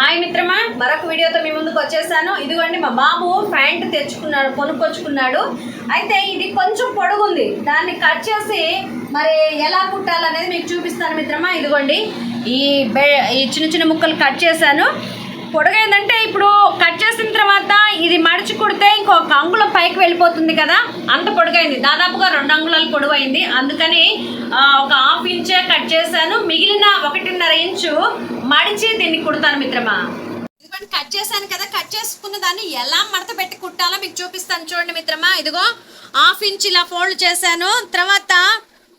Hi మిత్రమా మరొక వీడియోతో మీ ముందుకు వచ్చేసాను. ఇదిగోండి మా బాబు ప్యాంట్ తెచ్చుకున్నాడు కొనుక్కొచ్చుకున్నాడు. అయితే ఇది కొంచెం పొడుగుంది. దాన్ని కట్ చేసి మరి ఎలా కుట్టాలనేది మీకు చూపిస్తాను మిత్రమా. ఇదిగోండి ఈ బె ఈ చిన్న చిన్న ముక్కలు కట్ చేశాను. పొడుగైందంటే ఇప్పుడు కట్ చేసిన తర్వాత ఇది మడిచి కుడితే ఇంకొక అంగుళం పైకి వెళ్ళిపోతుంది కదా అంత పొడుగైంది. దాదాపుగా రెండు అంగుళాలు పొడవైంది. అందుకని ఒక హాఫ్ ఇంచే కట్ చేశాను. మిగిలిన ఒకటిన్నర ఇంచు మడిచి దీన్ని కుడతాను మిత్రమా. ఇదిగోండి కట్ చేశాను కదా. కట్ చేసుకున్న దాన్ని ఎలా మడత పెట్టి కుట్టాలో మీకు చూపిస్తాను చూడండి మిత్రమా. ఇదిగో హాఫ్ ఇంచ్ ఇలా ఫోల్డ్ చేశాను. తర్వాత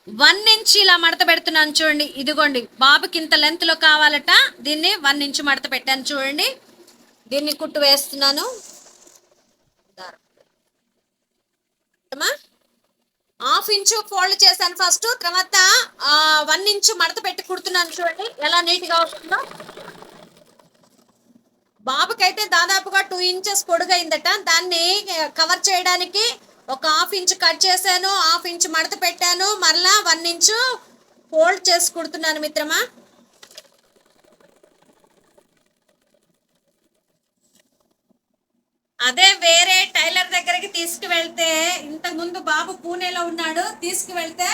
వన్ ఇంచ్ ఇలా మడత పెడుతున్నాను చూడండి. ఇదిగోండి బాబుకి ఇంత లెంత్లో కావాలట. దీన్ని వన్ ఇంచ్ మడత పెట్టాను చూడండి. దీన్ని కుట్టు వేస్తున్నాను దారం. మిత్రమా? హాఫ్ ఇంచు ఫోల్డ్ చేశాను ఫస్ట్ తర్వాత వన్ ఇంచు మడత పెట్టి కుడుతున్నాను చూడండి. ఎలా నీట్గా వస్తుందో బాబుకైతే దాదాపుగా టూ ఇంచెస్ పొడుగైందట. దాన్ని కవర్ చేయడానికి ఒక హాఫ్ ఇంచ్ కట్ చేశాను హాఫ్ ఇంచ్ మడత పెట్టాను. మరలా వన్ ఇంచు ఫోల్డ్ చేసి కుడుతున్నాను మిత్రమా. అదే వేరే టైలర్ దగ్గరికి తీసుకువెళ్తే ఇంతకుముందు బాబు పూణేలో ఉన్నాడు తీసుకువెళ్తే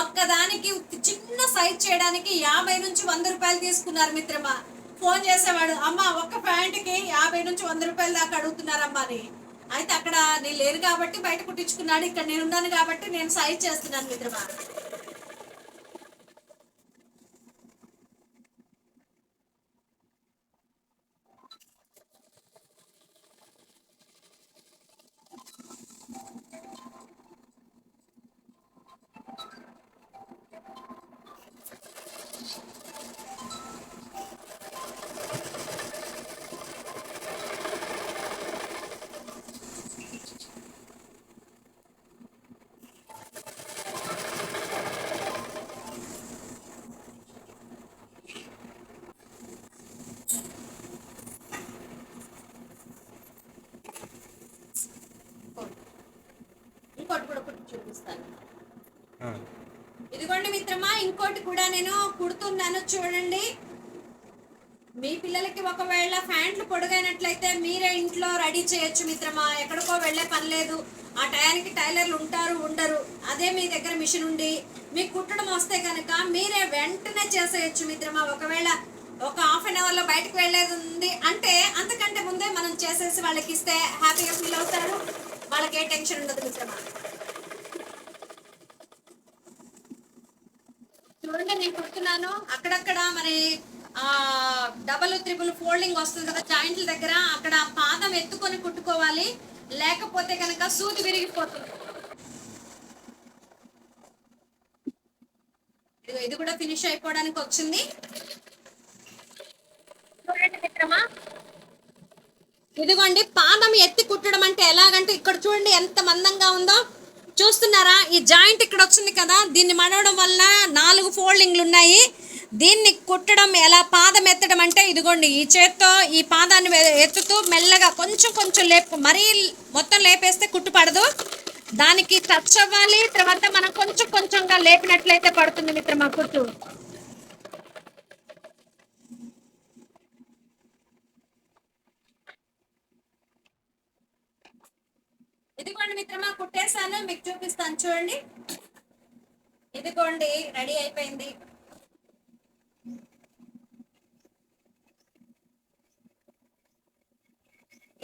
ఒక్కదానికి చిన్న సైజ్ చేయడానికి యాభై నుంచి వంద రూపాయలు తీసుకున్నారు మిత్రమా. ఫోన్ చేసేవాడు అమ్మ ఒక్క ప్యాంట్కి యాభై నుంచి వంద రూపాయల దాకా అడుగుతున్నారమ్మా అని. అయితే అక్కడ నేను లేను కాబట్టి బయట కుట్టించుకున్నాడు ఇక్కడ నేను ఉన్నాను కాబట్టి నేను సైజ్ చేస్తున్నాను మిత్రమా ఇంకోటి కూడా కుట్టి చూపిస్తాను ఇదిగోండి మిత్రమా ఇంకోటి కూడా నేను కుడుతున్నాను చూడండి. మీ పిల్లలకి ఒకవేళ ప్యాంట్లు పొడుగైనట్లయితే మీరే ఇంట్లో రెడీ చేయొచ్చు మిత్రమా. ఎక్కడికో వెళ్ళే పని లేదు. ఆ టయానికి టైలర్లు ఉంటారు ఉండరు. అదే మీ దగ్గర మిషన్ ఉండి మీకు కుట్టడం వస్తే కనుక మీరే వెంటనే చేసేయచ్చు మిత్రమా. ఒకవేళ ఒక హాఫ్ అన్ అవర్లో బయటకు వెళ్ళేది ఉంది అంటే అంతకంటే ముందే మనం చేసేసి వాళ్ళకి ఇస్తే హ్యాపీగా ఫీల్ అవుతారు. వాళ్ళకి ఏ టెన్షన్ ఉండదు మిత్రమా. చూడండి నేను కుడుతున్నాను. అక్కడక్కడ మరి ఆ డబుల్ త్రిబుల్ ఫోల్డింగ్ వస్తుంది కదా జాయింట్ల దగ్గర. అక్కడ పాదం ఎత్తుకొని కుట్టుకోవాలి. లేకపోతే కనుక సూది విరిగిపోతుంది. ఇదిగో ఇది కూడా ఫినిష్ అయిపోవడానికి వచ్చింది. చూడండి మిత్రమా. ఇదిగోండి పాదం ఎత్తి కుట్టడం అంటే ఎలాగంటే ఇక్కడ చూడండి ఎంత మందంగా ఉందో. చూస్తున్నారా? ఈ జాయింట్ ఇక్కడ వచ్చింది కదా. దీన్ని మడవడం వల్ల ఫోల్డింగ్లు ఉన్నాయి దీన్ని కుట్టడం ఎలా? పాదం ఎత్తడం అంటే ఇదిగోండి ఈ చేత్తో ఈ పాదాన్ని ఎత్తుతూ మెల్లగా కొంచెం కొంచెం లేపు మరీ మొత్తం లేపేస్తే కుట్టు పడదు. దానికి టచ్ అవ్వాలి. తర్వాత మనం కొంచెం కొంచెంగా లేపినట్లయితే పడుతుంది మిత్రమా కుట్టు. ఇదిగోండి మిత్రమా కుట్టేసాను మీకు చూపిస్తాను చూడండి. ఇదిగోండి రెడీ అయిపోయింది.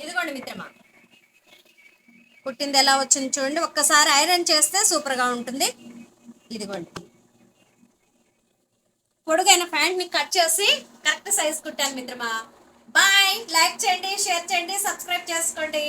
ఇదిగోండి మిత్రమా. కుట్టింది ఎలా వచ్చింది చూడండి. ఒక్కసారి ఐరన్ చేస్తే సూపర్గా ఉంటుంది. ఇదిగోండి. పొడుగైన ప్యాంట్ని కట్ చేసి కరెక్ట్ సైజ్ కుట్టాను మిత్రమా. బాయ్. లైక్ చేయండి షేర్ చేయండి సబ్స్క్రైబ్ చేసుకోండి.